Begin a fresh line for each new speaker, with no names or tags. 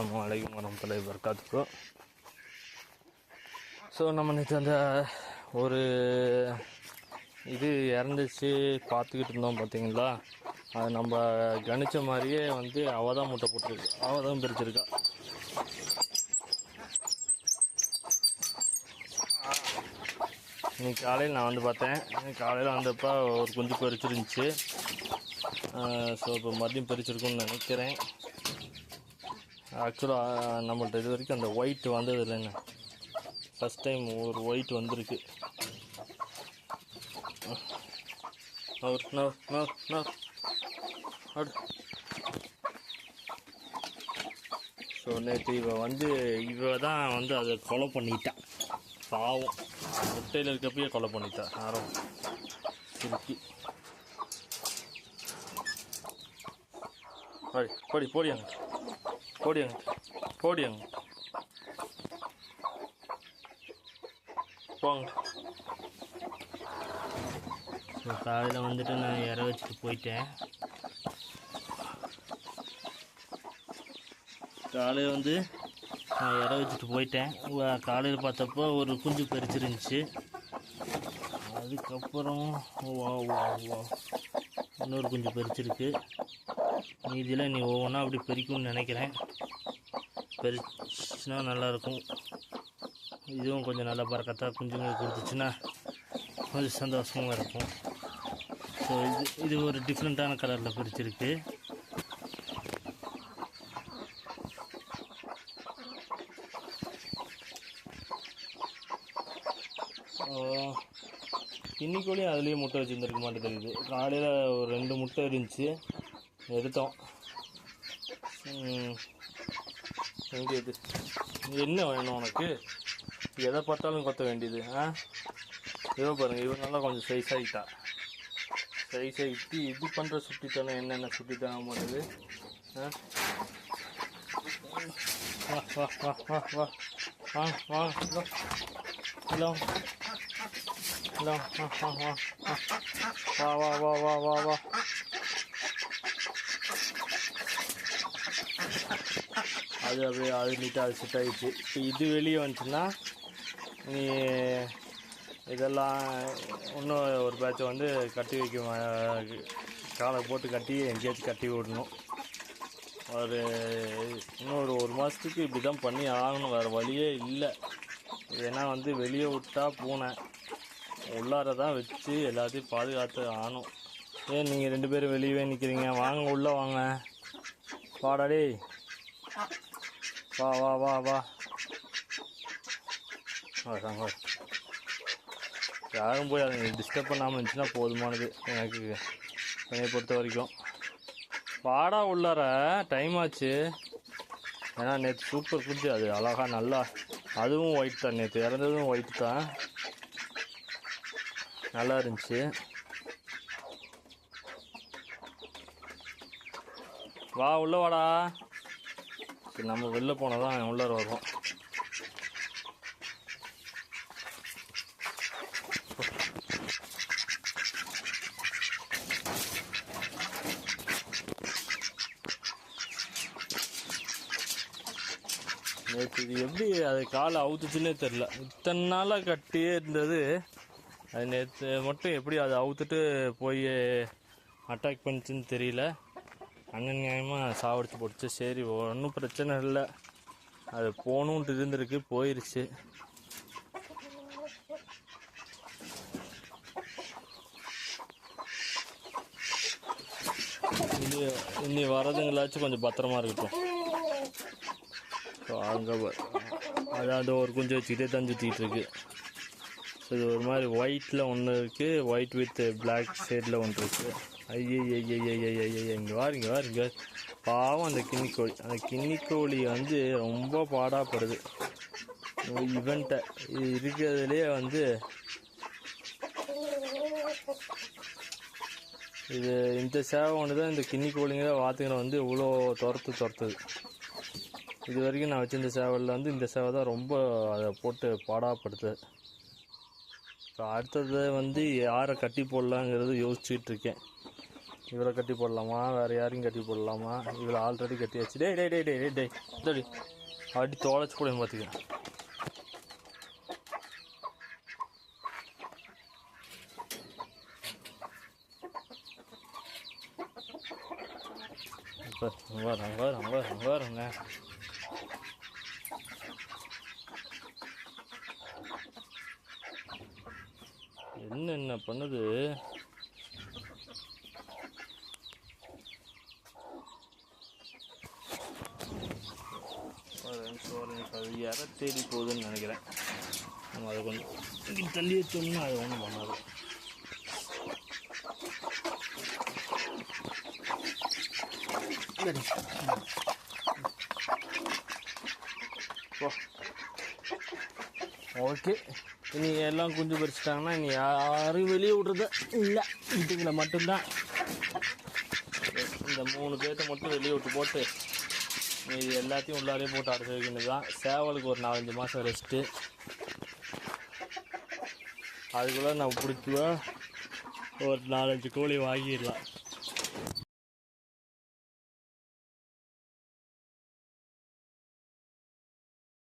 அஸ்ஸலாமு அலைக்கும் வரமத்துல்லாஹி வபரகாத்துஹு. ஸோ நம்ம நேற்று அந்த ஒரு இது இறந்துச்சு பார்த்துக்கிட்டு இருந்தோம் பார்த்தீங்களா அது நம்ம கணிச்ச மாதிரியே வந்து அவள் தான் முட்டை போட்டிருக்கு. அவள் தான் பிரிச்சிருக்கா. இன்னைக்கு காலையில் நான் வந்து பார்த்தேன். காலையில் வந்தப்போ ஒரு குஞ்சு பறிச்சிருந்துச்சு. ஸோ இப்போ மறுபடியும் பறிச்சிருக்குன்னு நினைக்கிறேன். ஆக்சுவலாக நம்மள்ட்ட இது வரைக்கும் அந்த ஒயிட் வந்தது இல்லைங்க ஃபஸ்ட் டைம் ஒரு ஒயிட் வந்திருக்கு. நவர் நவர் நவர் நவர் அடு. ஸோ நேற்று இவ வந்து இவ தான் வந்து அதை கொலை பண்ணிட்டான் பாவம். முட்டையில் இருக்கப்பயே கொலை பண்ணிட்டான் யாரும் திருப்பி படி போடி போடியாங்க போடியாங்க போடியாங்க போங்க காலையில் வந்துட்டு நான் இற வச்சுட்டு போயிட்டேன். காலையில் வந்து நான் இற வச்சுட்டு போயிட்டேன். காலையில் பார்த்தப்போ ஒரு குஞ்சு பறிச்சிருந்துச்சு. அதுக்கப்புறம் வா வா வா. இன்னொரு குஞ்சு பறிச்சிருக்கு. மீதியில் நீ ஒவ்வொன்றா அப்படி பறிக்கும்னு நினைக்கிறேன். பறிச்சுன்னா நல்லாயிருக்கும். இதுவும் கொஞ்சம் நல்லா பறக்கத்தான் குஞ்சுங்க கொடுத்துச்சுன்னா கொஞ்சம் சந்தோஷமாக இருக்கும். ஸோ இது இது ஒரு டிஃப்ரெண்ட்டான கலரில் பிரிச்சிருக்கு oh, இன்னிக்கோலையும் அதுலேயே முட்டை வச்சுருந்துருக்க மாட்டேன் தெரியுது. காலையில் ஒரு ரெண்டு முட்டை இருந்துச்சு. எடுத்தோம். வேண்டியது என்ன வேணும் உனக்கு? எதை பார்த்தாலும் கொத்த வேண்டியது ஆ? இவ பாருங்கள் இவன் நல்லா கொஞ்சம் சைஸ் ஆகிட்டா சைஸ் ஆகிட்டு இது பண்ணுற சுட்டித்தனம் என்னென்ன சுட்டித்தனம் பண்ணுது ஆ? வா வா வா வா வா. வா வா. வா வா வா வா வா வா வா அது அப்படியே அழுந்துட்டு அது செட் ஆகிடுச்சு இப்போ இது வெளியே வந்துச்சுன்னா நீ இதெல்லாம் இன்னும் ஒரு பேட்சை வந்து கட்டி வைக்க காலை போட்டு கட்டி எங்கேயாச்சும் கட்டி விடணும். ஒரு இன்னொரு ஒரு மாதத்துக்கு இப்படி தான் பண்ணி ஆகணும். வேறு வழியே இல்லை. ஏன்னா வந்து வெளியே விட்டா பூனை. உள்ளார தான் வச்சு எல்லாத்தையும் பாதுகாத்து ஆனோம் ஏன் நீங்கள் ரெண்டு பேரும் வெளியவே நிற்கிறீங்க வாங்க உள்ளே வாங்க. வாடா டேய். வா வா வா வா. வாங்க யாரும் போய் அதை டிஸ்டர்ப் பண்ணாமல் இருந்துச்சுன்னா போதுமானது. எனக்கு என்னை பொறுத்த வரைக்கும். வாடா உள்ளார. டைம் ஆச்சு. ஏன்னா நேற்று சூப்பர் ஃபுட்டு அது. அழகா நல்லா. அதுவும் ஒயிட் தான். நேற்று இறந்ததும் ஒயிட் தான். நல்லா இருந்துச்சு. வா உள்ள வாடா. சரி, நம்ம வெளில போனால் தான் உள்ளார வருவோம். நேற்று இது எப்படி அது காலை அவுத்துச்சுன்னே தெரில இத்தனை நாளாக கட்டியே இருந்தது. அது நேற்று மட்டும் எப்படி அதை அவுத்துட்டு போய் அட்டாக் பண்ணிச்சுன்னு தெரியல. அண்ணன் நியாயமாக சாவடிச்சு போட்டுச்சு. சரி ஒன்றும் பிரச்சனை இல்லை. அது போகணுன்ட்டு இருந்திருக்கு போயிருச்சு. இனி இனி வரதுங்களாச்சும் கொஞ்சம் பத்திரமா இருக்கட்டும். ஸோ அங்கே அது ஒரு குஞ்சு வச்சுக்கிட்டே தான் சுற்றிட்டு இருக்கு. இது ஒரு மாதிரி ஒயிட்டில் ஒன்று இருக்குது ஒயிட் வித் பிளாக் ஷேடில் ஒன்று இருக்குது ஐயோ ஐயோ ஐயோ இங்கே வாரு இங்கே வாரு இங்கே பாவம் அந்த கிண்ணிக்கோழி அந்த கிண்ணிக்கோழி வந்து ரொம்ப பாடாப்படுது இவன்ட்ட இது இருக்கிறதுலே வந்து இது இந்த சேவை ஒன்று தான் இந்த கின்னி கோழிங்கிற வாத்துங்களை வந்து இவ்வளோ துரத்து துரத்துது இது வரைக்கும் நான் வச்சிருந்த சேவலில் வந்து இந்த சேவை தான் ரொம்ப அதை போட்டு பாடாப்படுத்து ஸோ அடுத்தது வந்து யாரை கட்டி போடலாங்கிறது யோசிச்சுட்டு இருக்கேன் இவரை கட்டி போடலாமா? வேறு யாரையும் கட்டி போடலாமா? இவளை ஆல்ரெடி கட்டியாச்சு. டே டே டே டே டே டே டே அடி தொலைச்சி போட பார்த்துக்க வருங்க வருங்க வருங்க வருங்க என்ன என்ன பண்ணுது? அது இற தேடி போகுதுன்னு நினைக்கிறேன். நம்ம அதை கொஞ்சம் இங்கே தள்ளி வச்சோம்னா அது ஒன்றும் பண்ணாது. ஓகே. இனி எல்லாம் குஞ்சு பறிச்சிட்டாங்கன்னா இனி யாரும் வெளியே விட்றது இல்லை. இதுங்களை மட்டும்தான். இந்த மூணு பேர்த்த மட்டும் வெளியே விட்டு போட்டு இது எல்லாத்தையும் உள்ளாரே போட்டு அடைச்சி வைக்கணும் தான் சேவலுக்கு ஒரு நாலஞ்சு மாதம் ரெஸ்ட்டு அதுக்குள்ளே நான் பிடிக்குவா ஒரு நாலஞ்சு கோழி வாங்கிடலாம்.